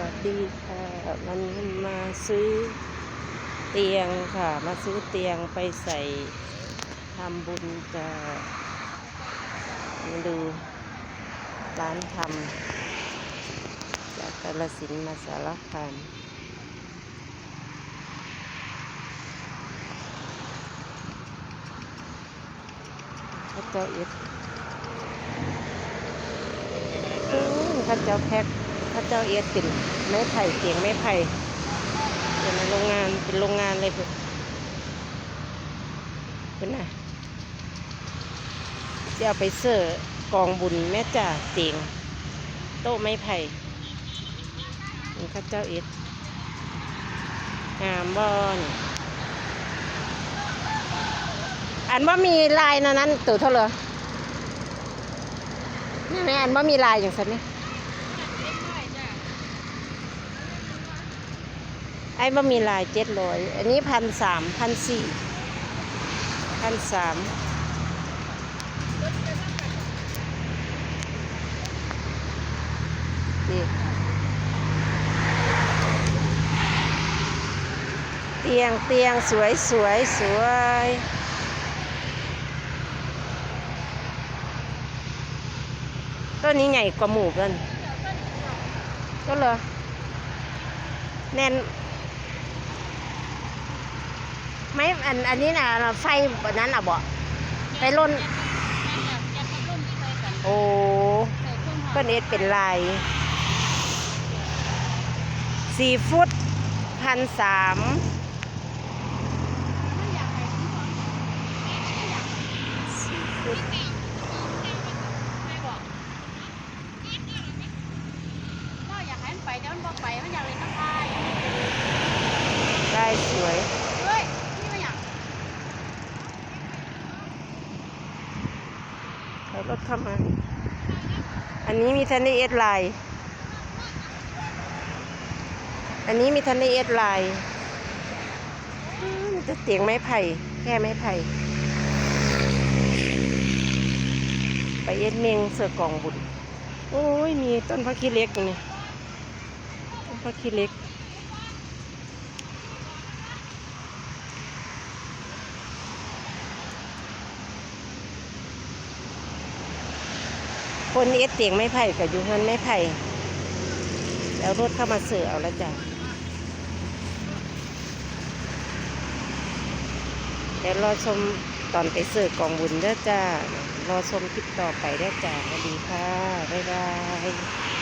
วัสดีค่ะวันนี้มาซื้อเตียงค่ะ มาซื้อเตียงไปใส่ทำบุญจะมาดูร้านทำจากกาลสินมาสารคามพระเจ้าเอ็ดอืมพระเจ้าแพ็ค เจ้าเอ็ดเป็นไม้ไผ่เตียงไม้ไผ่เป็นโรงงานเป็นโรงงานเลยเพื่อนเป็นไงจะเอาไปเสิร์ฟกองบุญแม่จ่าเตียงโต๊ะไม้ไผ่นี่พระเจ้าเอ็ดงามบอนอันว่ามีลายนะนั้นตัวเท่าไหร่นี่แม่อันว่ามีลายอย่างสันนี่ ไอ้ว่ามีลายเจ็ดร้อยอันนี้พันสามพันสี่พันสามเตียงเตียงสวยสวยสวยต้นนี้ใหญ่กว่าหมูกันก็เลยแน่น ไม่อันอันนี้น่ะไฟแบบนั้นอะบ่ไฟล่นโอ้เพิ่นเอ็ดเป็นลายสี่ฟุตพันสามสี่ฟุตลายสวย แล้วรถเข้ามา อันนี้มีทันได้เอสไลน์อันนี้มีทันได้เอสไลน์มมีแต่เตียงไม้ไผ่แค่ไม้ไผ่ ไปเอ็ดเมงเสือกองบุญ โอ้ย มีต้นพักขี้เล็กอยู่นี่ต้นพักขี้เล็ก คนเอสเตียงไม่ไผ่กับอยู่เงินไม่ไผ่แล้วรถเข้ามาเสือเอาแล้วจ้ะเดี๋ยวรอชมตอนไปเสือกองบุญเด้อจ้ารอชมคลิปต่อไปได้จ้าสวัสดีค่ะ บ๊ายบาย